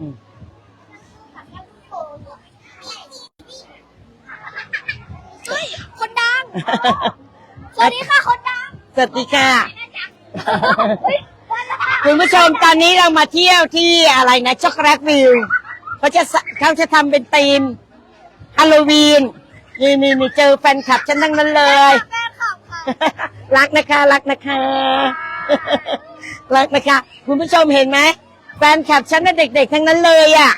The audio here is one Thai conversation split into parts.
อืมเฮ้ย คนดัง สวัสดีค่ะ คนดังสวัสดีค่ะ เฮ้ยวันละคุณผู้ชมตอนนี้เรามาเที่ยวที่อะไรนะช็อกโกแลตวิวเขาจะสเขาจะทำเป็นธีมฮาโลวีนนี่นี่นี่เจอแฟนคลับฉันทั้งนั้นเลย แฟนคลับค่ะรักนะคะ รักนะคะ รักนะคะ คุณผู้ชมเห็นไหม แฟนคลับฉันน่ะเด็กๆ ทั้งนั้นเลยอะ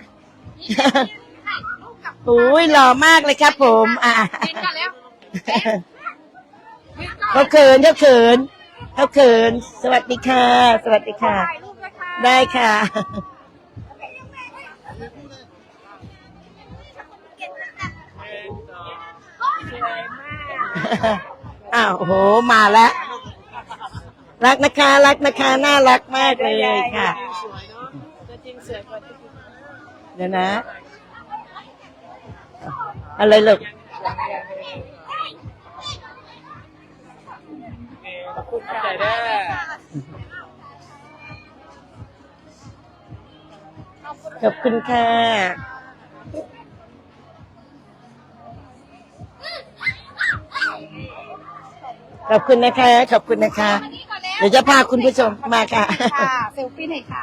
ถ่ายรูปกับโอ้ยหล่อมากเลยครับผม อะกินกันแล้วเขาเขินเขาเขินเขาเขิน สวัสดีค่ะ สวัสดีค่ะถ่ายรูปด้วยค่ะได้ค่ะ อ้าวโอ้โห มาแล้ว รักนะคะ รักนะคะ น่ารักมากเลยค่ะ ดี๋ยวนะ อะไรลูกใจได้ขอบคุณค่ะขอบคุณนะคะ ขอบคุณนะคะมานี่ก่อนแล้วเดี๋ยวจะพาคุณผู้ชมมาค่ะ ค่ะ เซลฟี่หน่อยค่ะ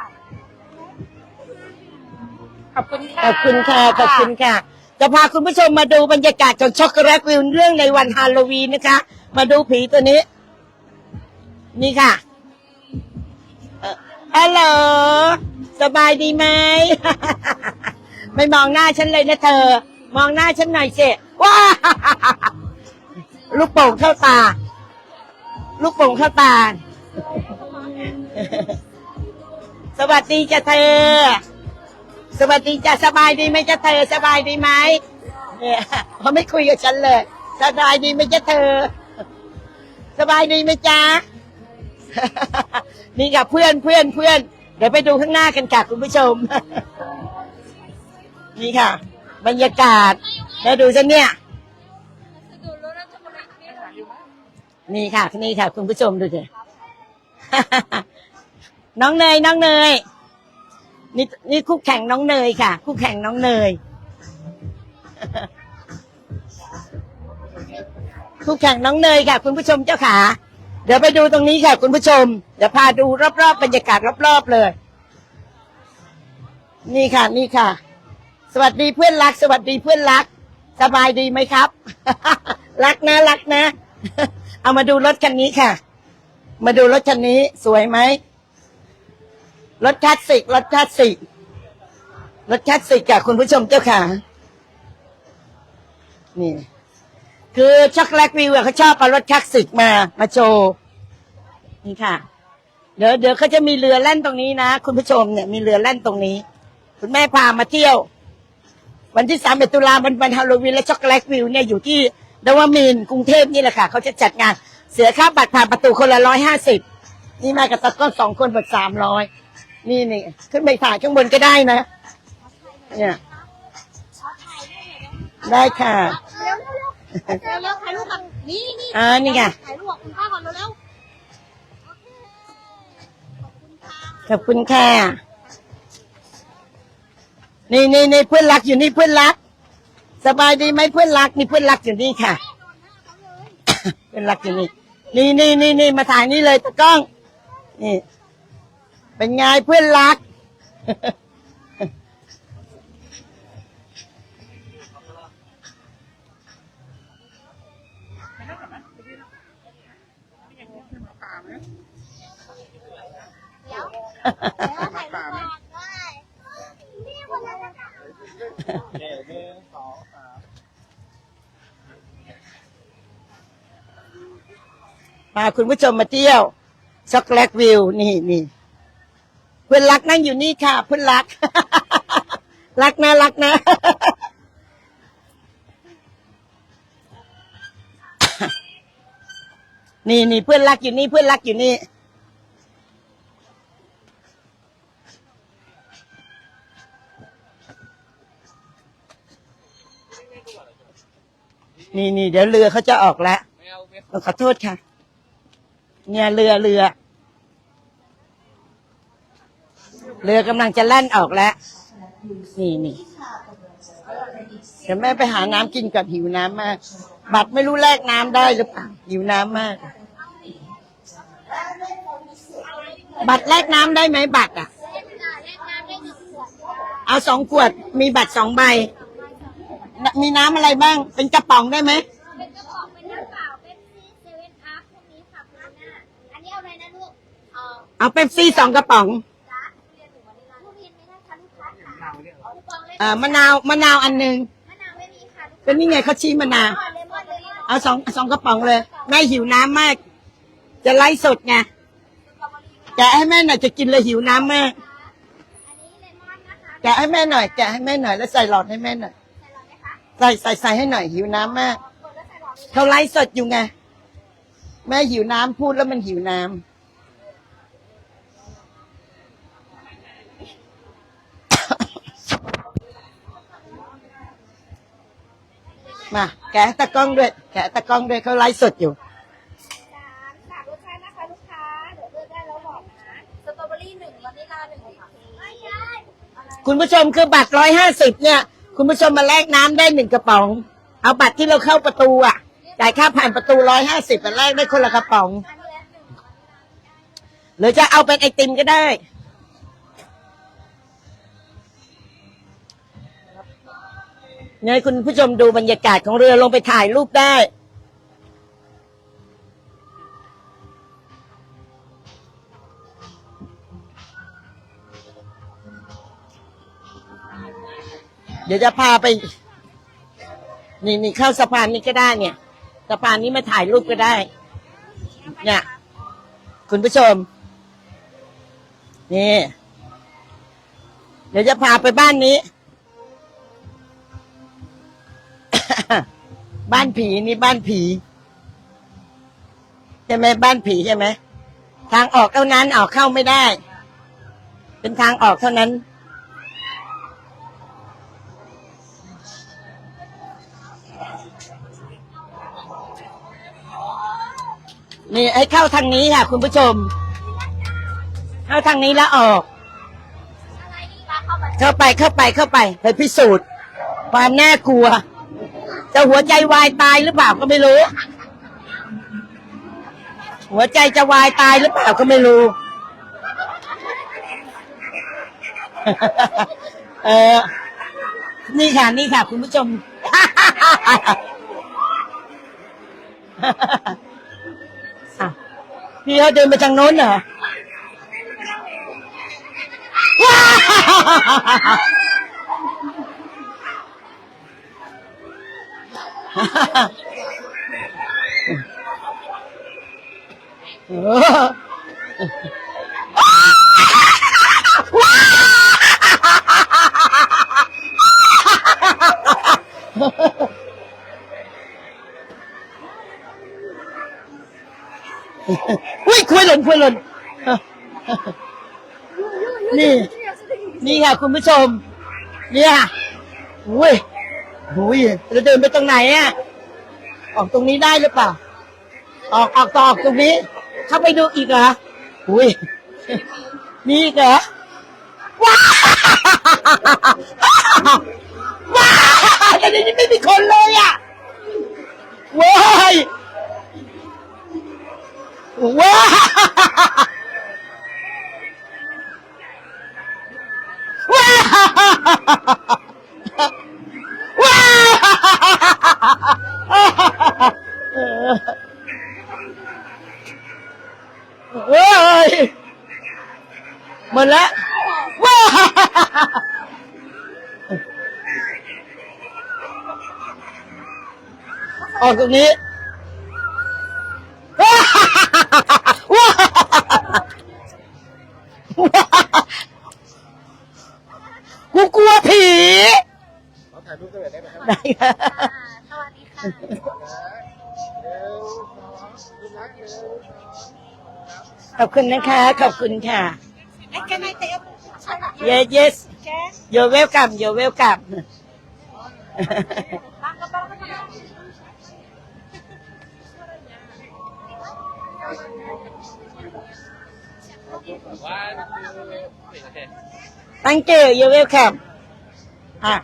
ขอบคุณค่ะ ขอบคุณค่ะขอบคุณค่ะ จะพาคุณผู้ชมมาดูบรรยากาศของช็อกโกแลตวิวเรื่องในวันฮาโลวีนนะคะ มาดูผีตัวนี้ นี่ค่ะเอ่อฮัลโหลสบายดีไหม ไม่มองหน้าฉันเลยนะเธอ มองหน้าฉันหน่อยสิว้าลูกโป่งเข้าตา ลูกโป่งเข้าตา สวัสดีจ้ะเธอ สวัสดีจ้ะสบายดีไหมจ๊ะเธอสบายดีไหมเนี่ยเขาไม่คุยกับฉันเลย สบายดีไหมจ๊ะเธอ สบายดีไหมจ๊ะนี่กับเพื่อนเพื่อนเพื่อนเดี๋ยวไปดูข้างหน้ากันค่ะคุณผู้ชม นี่ค่ะ บรรยากาศแล้วดูฉันเนี่ย นี่ค่ะนี่ค่ะ คุณผู้ชมดูสิน้องเนยน้องเนย นี่นี่คู่แข่งน้องเนยค่ะ คู่แข่งน้องเนย คู่แข่งน้องเนยค่ะ คุณผู้ชมเจ้าขา เดี๋ยวไปดูตรงนี้ค่ะ คุณผู้ชม เดี๋ยวพาดูรอบๆบรรยากาศรอบๆเลย นี่ค่ะ นี่ค่ะ สวัสดีเพื่อนรัก สวัสดีเพื่อนรัก สบายดีไหมครับ รักนะรักนะ เอามาดูรถคันนี้ค่ะ มาดูรถคันนี้สวยไหม รถคลาสสิกรถคลาสสิกรถคลาสสิกค่ะคุณผู้ชมเจ้าค่ะนี่คือช็อกโกแลตวิวเขาชอบเอารถคลาสสิกมา มาโชว์นี่ค่ะ เดี๋ยวเดี๋ยวเขาจะมีเรือแล่นตรงนี้นะคุณผู้ชมเนี่ยมีเรือแล่นตรงนี้ คุณแม่พามาเที่ยว วันที่สามเอ็ดตุลาวันวันฮาโลวีนและช็อกโกแลตวิวเนี่ยอยู่ที่ดาวมินกรุงเทพนี่แหละค่ะเขาจะจัดงาน เสียค่าบัตรผ่านประตูคนละร้อยห้าสิบนี่มากับตะก้อนสองคนบัตรสามร้อย นี่นี่ขึ้นไปถ่ายข้างบนก็ได้นะ เนี่ย ได้ค่ะ เร็วเร็วเร็วเร็วถ่ายรูปกับนี่นี่อ่านี่ไงถ่ายรูปกับคุณป้าก่อนเร็วเร็วขอบคุณค่ะ นี่นี่นี่เพื่อนรักอยู่นี่เพื่อนรัก สบายดีไหมเพื่อนรักนี่เพื่อนรักอยู่นี่ค่ะ เพื่อนรักอยู่นี่ นี่นี่นี่นี่มาถ่ายนี่เลยตะกล้อง นี่ เป็นไงเพื่อนรัก เดี๋ยวแล้วถ่ายรูปก่อนได้นี่คนละนะคะเดี๋ยวหนึ่งสองสามพาคุณผู้ชมมาเที่ยวช็อกโกแลตวิว นี่นี่ เพื่อนรักนั่งอยู่นี่ค่ะ เพื่อนรัก รักนะรักนะนี่นี่เพื่อนรักอยู่นี่เพื่อนรักอยู่นี่นี่นี่เดี๋ยวเรือเขาจะออกแล้วไม่เอาไม่เอาขอโทษค่ะ เนี่ยเรือเรือ เรือกำลังจะแล่นออกแล้ว นี่นี่เดี๋ยวแม่ไปหาน้ำกินกับหิวน้ำมาก บัตรไม่รู้แลกน้ำได้หรือเปล่าหิวน้ำมาก บัตรแลกน้ำได้ไหมบัตรอะเล่นน้ำเล่นน้ำได้หนึ่งขวดเอาสองขวด มีบัตรสองใบ มีน้ำอะไรบ้าง เป็นกระป๋องได้ไหมเป็นกระป๋องเป็นน้ำเปล่าเป็นซีเซเว่นอัพพวกนี้ค่ะคุณหน้าอันนี้เอาอะไรนะลูก เอ่อเอาเป๊ปซี่สองกระป๋อง เอาลูกบอลเล่นเอ่อมะนาวมะนาวอันหนึ่งมะนาวไม่มีค่ะลูกก็นี่ไงเขาชี้มะนาวค้าเลมอนเลมอนเอาสองสองกระป๋องเลย แม่หิวน้ำมาก จะไล่สดไงสตรอเบอรี่แกะให้แม่หน่อยจะกินเลยหิวน้ำมากอันนี้เลมอนนะคะแกะให้แม่หน่อยแกะให้แม่หน่อยแล้วใส่หลอดให้แม่หน่อยใส่หลอดไหมคะใส่ใส่ใส่ให้หน่อยหิวน้ำมากกดแล้วใส่หลอดเลยเขาไล่สดอยู่ไง แม่หิวน้ำพูดแล้วมันหิวน้ำ มา แกะตะกล้องด้วย แกะตะกล้องด้วยเขาไล่สดอยู่ สามสามรสชาตินะคะลูกค้า เดี๋ยวเลือกได้แล้วบอกนะสตรอเบอรี่หนึ่งวานิลลาหนึ่งค่ะไม่ใช่อะไรคุณผู้ชมคือบัตรร้อยห้าสิบเนี่ย คุณผู้ชมมาแลกน้ำได้หนึ่งกระป๋อง เอาบัตรที่เราเข้าประตูอะจ่ายค่าผ่านประตูร้อยห้าสิบมาแลกได้คนละกระป๋อง อันนี้หนึ่งหรือจะเอาเป็นไอติมก็ได้ เนี่ยคุณผู้ชมดูบรรยากาศของเรือลงไปถ่ายรูปได้ เดี๋ยวจะพาไป นี่นี่เข้าสะพานนี้ก็ได้เนี่ยสะพานนี้มาถ่ายรูปก็ได้ เนี่ย คุณผู้ชม นี่ เดี๋ยวจะพาไปบ้านนี้ บ้านผีนี่บ้านผีใช่ไหมบ้านผีใช่ไหมทางออกเท่านั้นออกเข้าไม่ได้ เป็นทางออกเท่านั้น นี่ให้เข้าทางนี้ค่ะ คุณผู้ชม เข้าทางนี้แล้วออกเข้ามาเข้าไปเข้าไปเข้าไปไปพิสูจน์ความน่ากลัว จะหัวใจวายตายหรือเปล่าก็ไม่รู้ หัวใจจะวายตายหรือเปล่าก็ไม่รู้ เออ นี่ค่ะ นี่ค่ะ คุณผู้ชมอะพี่เขาเดินไปทางโน้นเหรอเอ อุ้ยคุยหล่นคุยหล่นนี่ นี่ค่ะคุณผู้ชม เนี่ยอุ้ยอุ้ยจะเดินไปตรงไหนอะ ออกตรงนี้ได้หรือเปล่า ออกออกต่อออกตรงนี้ เข้าไปดูอีกเหรออุ้ยมีอีกเหรอว้าวว้าวแต่ในนี้ไม่มีคนเลยอะว้ายว้าวว้าวว้าว เฮ้ยหมดแล้วว้าวออกตรงนี้ว้าวว้าวกูกลัวผี ขอถ่ายรูปด้วยได้ไหมครับ ได้ค่ะ ขอบคุณนะคะ ขอบคุณค่ะ Can I take a yes yes you're welcome you're welcome วันคือโอเค thank you you're welcome อะ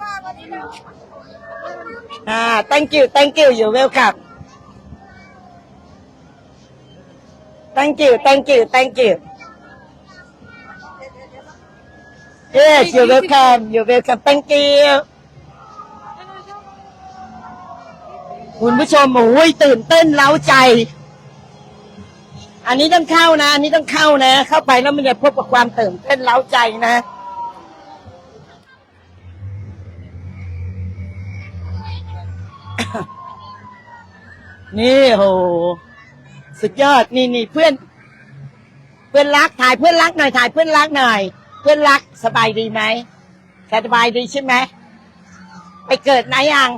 มาวันนี้นะอ่า thank you thank you you welcome thank you thank you thank you yes you welcome you welcome thank you คุณผู้ชมโอ้ยตื่นเต้นเล้าใจ อันนี้ต้องเข้านะ อันนี้ต้องเข้านะ เข้าไปแล้วมันจะพบกับความตื่นเต้นเล้าใจนะนี่โห สุดยอดนี่นี่เพื่อน เพื่อนรักถ่ายเพื่อนรักหน่อยถ่ายเพื่อนรักหน่อย เพื่อนรักสบายดีไหมสบายดีใช่ไหมไปเกิดไหนยัง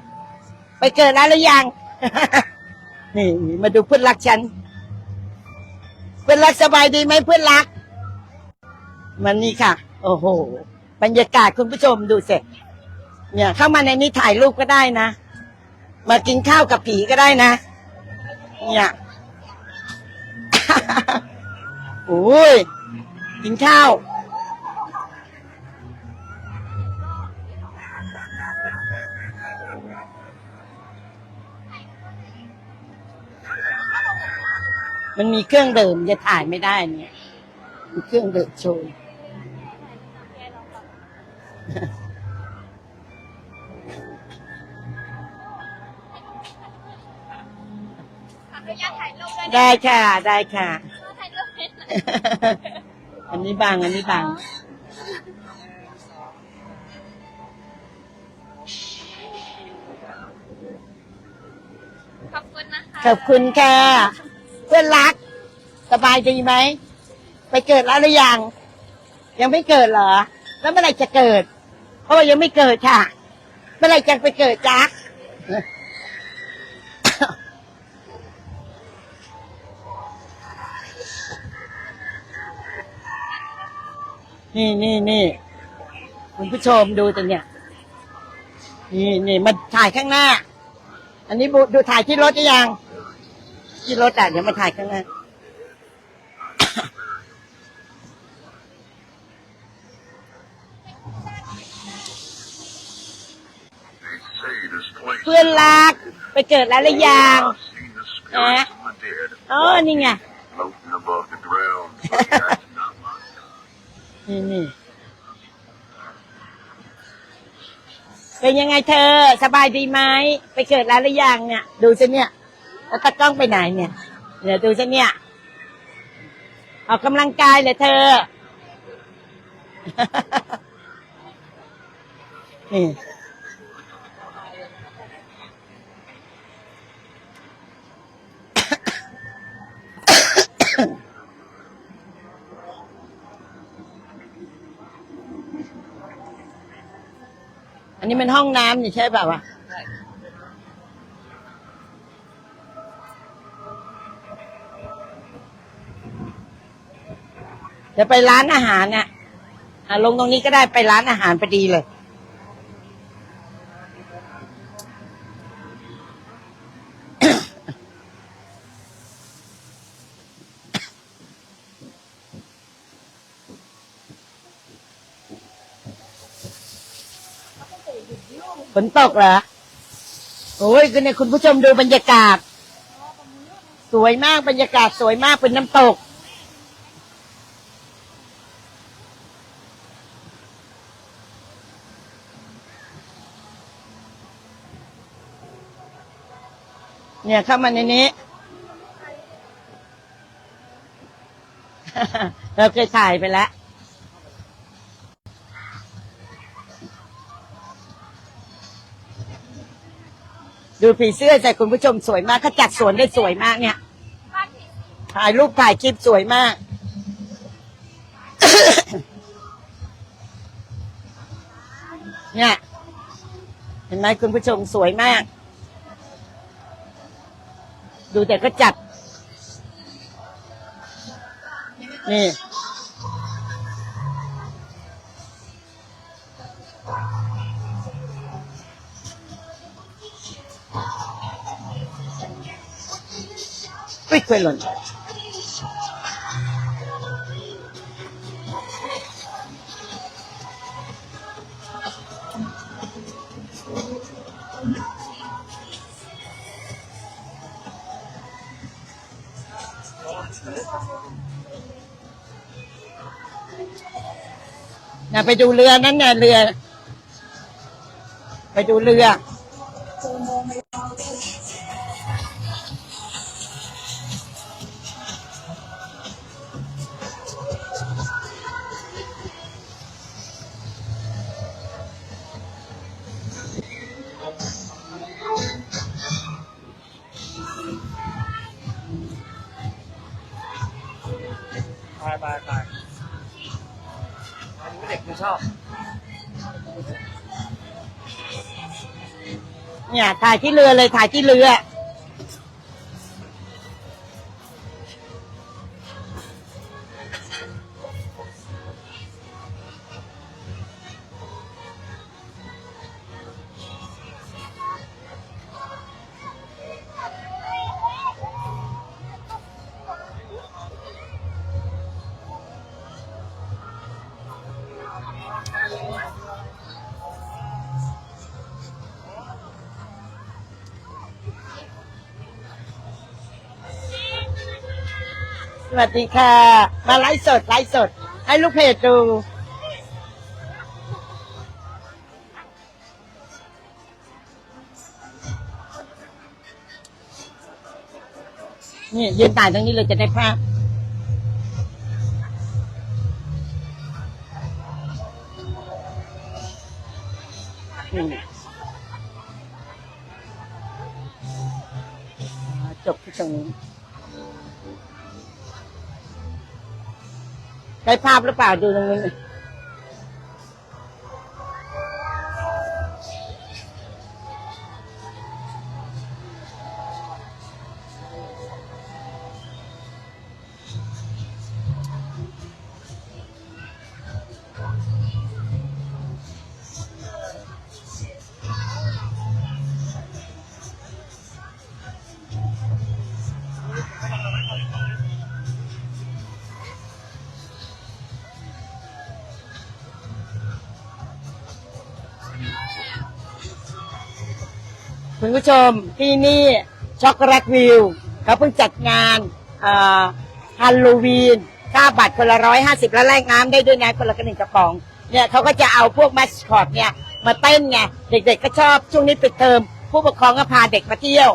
ไปเกิดแล้วหรือยัง นี่ มาดูเพื่อนรักฉัน เพื่อนรักสบายดีไหมเพื่อนรัก มันนี่ค่ะ โอ้โหบรรยากาศคุณผู้ชมดูเสร็จเนี่ย เข้ามาในนี้ถ่ายรูปก็ได้นะ มากินข้าวกับผีก็ได้นะ เนี่ย โอ้ยกินข้าว มันมีเครื่องเดื่มจะถ่ายไม่ได้เนี่ยมีเครื่องเดื่มโชว์ ได้ค่ะ ได้ค่ะถ่ายรูปด้วยนะอันนี้บาง อันนี้บาง ขอบคุณนะคะขอบคุณค่ะ เพื่อนรัก สบายดีไหม ไปเกิดแล้วหรือยัง ยังไม่เกิดเหรอ แล้วเมื่อไหร่จะเกิด เพราะว่ายังไม่เกิดค่ะ เมื่อไหร่จะไปเกิดจ๊ะ นี่นี่นี่คุณผู้ชมดูแต่เนี่ย นี่นี่มาถ่ายข้างหน้า อันนี้บูดูถ่ายที่รถหรือยังที่รถอะเดี๋ยวมาถ่ายข้างหน้าเพื่อนรักไปเกิดแล้วหรือยัง I've seen the spirits of the dead อ๋อนี่ไง นี่นี่เป็นยังไงเธอ สบายดีไหมไปเกิดแล้วหรือยังเนี่ย ดูซะเนี่ยแล้วตากล้องไปไหนเนี่ยเดี๋ยวดูซะเนี่ย ออกกำลังกายเลยเธอ นี่ อันนี้มันห้องน้ำนี่ใช่ป่าวะเดี๋ยวไปร้านอาหารเนี่ยลงตรงนี้ก็ได้ไปร้านอาหารพอดีเลย ฝนตกเหรอ โอ้ยคือเนี่ยคุณผู้ชมดูบรรยากาศ สวยมากบรรยากาศสวยมากเป็นน้ำตก เนี่ยเข้ามาในนี้ เราเคยถ่ายไปแล้ว ดูผีเสื้อใส่คุณผู้ชมสวยมากเขาจัดสวนได้สวยมากเนี่ย ถ่ายรูปถ่ายคลิปสวยมาก เนี่ย เห็นไหมคุณผู้ชมสวยมาก ดูแต่ก็จัด นี่ Păi cu luôn. Nè, phải đu lừa nè, lừa. Phải đu lừa. ไปไปไปอันนี้เด็กมันชอบ เนี่ยถ่ายที่เรือเลยถ่ายที่เรือ วัสดีค่ะ มาไลฟ์สดไลฟ์สด ให้ลูกเพจดู นี่ยืนถ่ายตรงนี้เลยจะได้ภาพจบที่ตรงนี้ ได้ภาพหรือเปล่าดูตรงนี้น คุณผู้ชมที่นี่ช็อกโกแลตวิวเขาเพิ่งจัดงานฮัลโลวีนค่าบัตรคนละร้อยห้าสิบแล้วแลกน้ำได้ด้วยนะคนละกระหนึ่งกระป๋องเนี่ยเขาก็จะเอาพวกแมสคอตเนี่ยมาเต้นไงเด็กๆก็ชอบช่วงนี้ปิดเทอมผู้ปกครองก็พาเด็กมาเที่ยว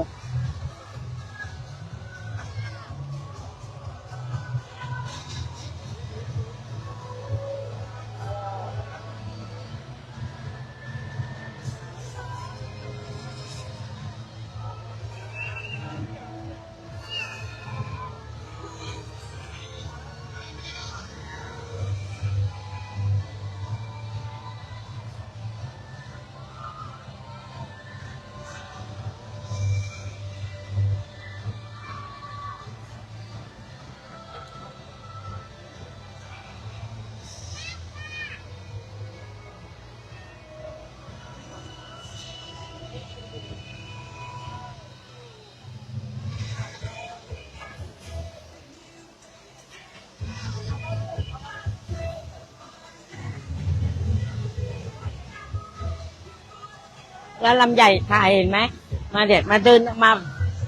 แล้วลำใหญ่ถ่ายเห็นไหมมาเด็ดมาเดินมา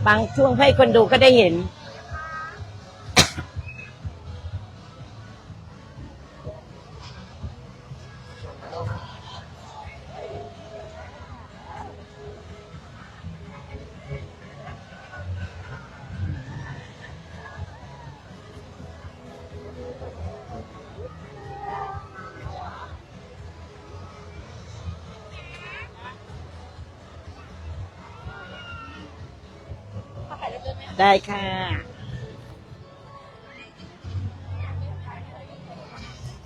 บางช่วงให้คนดูก็ได้เห็น ได้ค่ะ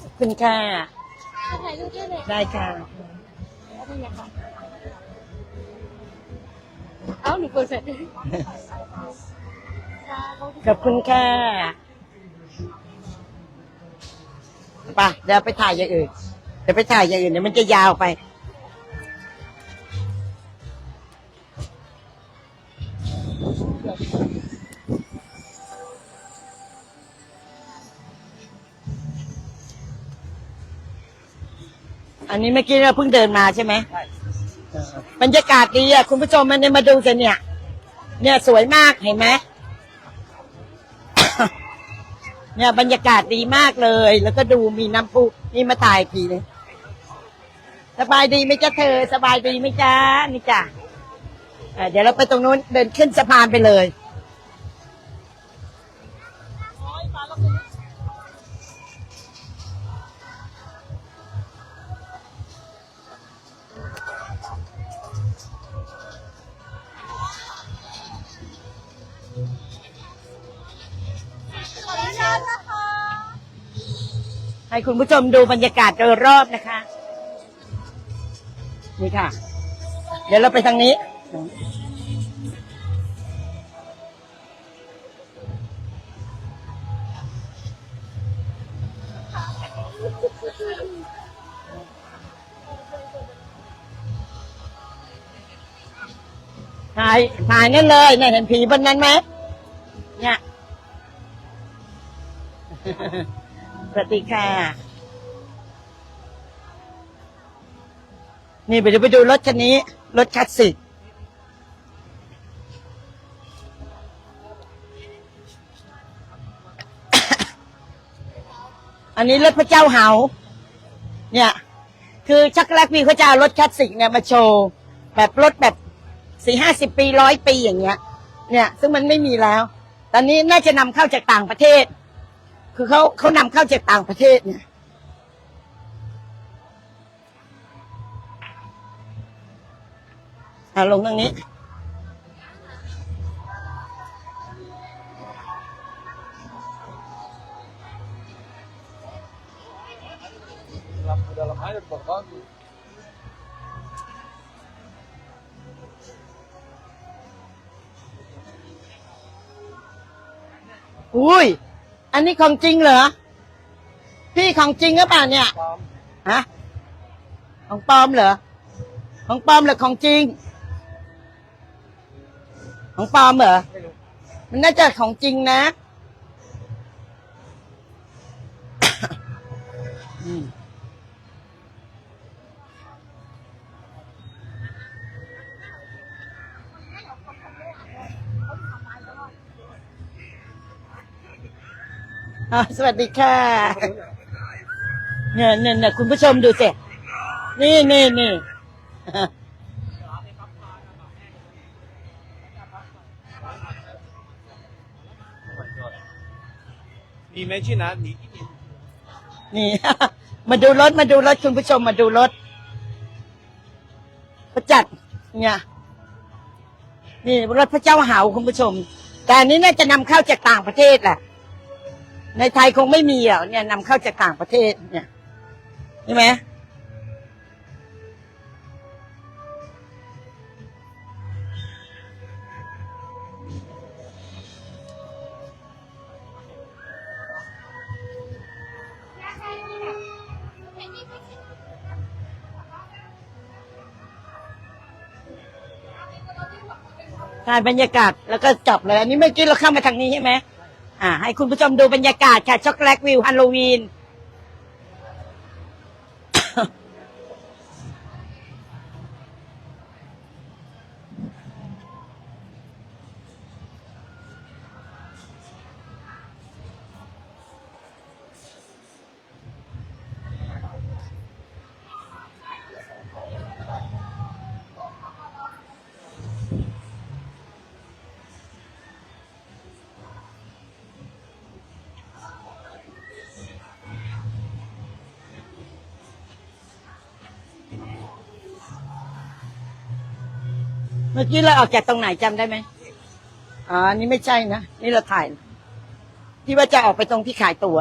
ขอบคุณค่ะ ถ่ายรูปด้วยเลยได้ค่ะเอ้าหนูเปิดเสร็จขอบคุณค่ะไปเดี๋ยวไปถ่ายอย่างอื่น เดี๋ยวไปถ่ายอย่างอื่นเดี๋ยวมันจะยาวไป อันนี้เมื่อกี้เราเพิ่งเดินมาใช่ไหมใช่บรรยากาศดีอะคุณผู้ชมมันเนี่ยมาดูกันเนี่ย เนี่ยสวยมากเห็นไหมเนี่ยบรรยากาศดีมากเลย แล้วก็ดูมีน้ำพุนี่มาถ่ายอีกทีเลยสบายดีไหมจ๊ะเธอ สบายดีไหมจ๊ะนี่จ้ะเอ่อเดี๋ยวเราไปตรงนู้นเดินขึ้นสะพานไปเลย ให้คุณผู้ชมดูบรรยากาศโดยรอบนะคะ นี่ค่ะ เดี๋ยวเราไปทางนี้ ถ่ายถ่ายนั่นเลยเนี่ยเห็นผีบนนั้นไหมเนี่ย สวัสดีค่ะ นี่ไปดูไปดูรถคันนี้ รถคลาสสิกอันนี้รถพระเจ้าเหา เนี่ย คือชักแรกพี่เขาจะเอารถคลาสสิกเนี่ยมาโชว์แบบรถแบบสี่ห้าสิบปีร้อยปีอย่างเงี้ย เนี่ย ซึ่งมันไม่มีแล้ว ตอนนี้น่าจะนำเข้าจากต่างประเทศ คือเขาเขานำเข้าจากต่างประเทศเนี่ยอ่าลงตรงนี้ dalam dalam air bagus. อุ้ย อันนี้ของจริงเหรอ พี่ของจริงหรือเปล่าเนี่ยฮะ ของปลอมเหรอ ของปลอมหรือของจริง ของปลอมเหรอ ไม่รู้ มันน่าจะของจริงนะ อ่าสวัสดีค่ะ เนี่ยเนี่ยเนี่ยคุณผู้ชมดูสิ นี่นี่นี่ Imagine ah, ni ini นี่ มาดูรถมาดูรถคุณผู้ชมมาดูรถประจัดเนี่ยนี่รถพระเจ้าเหาคุณผู้ชม แต่อันนี้น่าจะนำเข้าจากต่างประเทศแหละ ในไทยคงไม่มีอะเนี่ยนำเข้าจากต่างประเทศเนี่ยใช่ไหมถ่ายบรรยากาศแล้วก็จับเลยอันนี้เมื่อกี้เราเข้ามาทางนี้ใช่ไหม อ่าให้คุณผู้ชมดูบรรยากาศค่ะช็อกโกแลตวิวฮัลโลวีน เมื่อกี้เราออกจากตรงไหนจำได้ไหมอ๋ออันนี้ไม่ใช่นะ นี่เราถ่าย ที่ว่าจะออกไปตรงที่ขายตั๋ว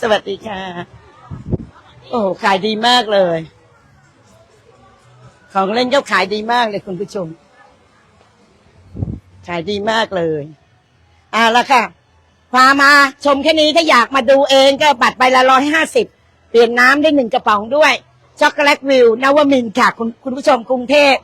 สวัสดีค่ะ โอ้โหขายดีมากเลย ของเล่นก็ขายดีมากเลยคุณผู้ชม ขายดีมากเลยอ่าละค่ะพามาชมแค่นี้ถ้าอยากมาดูเองก็บัตรใบละร้อยห้าสิบเปลี่ยนน้ำได้หนึ่งกระป๋องด้วย ช็อกโกแลตวิวนวมินค่ะคุณคุณผู้ชมกรุงเทพ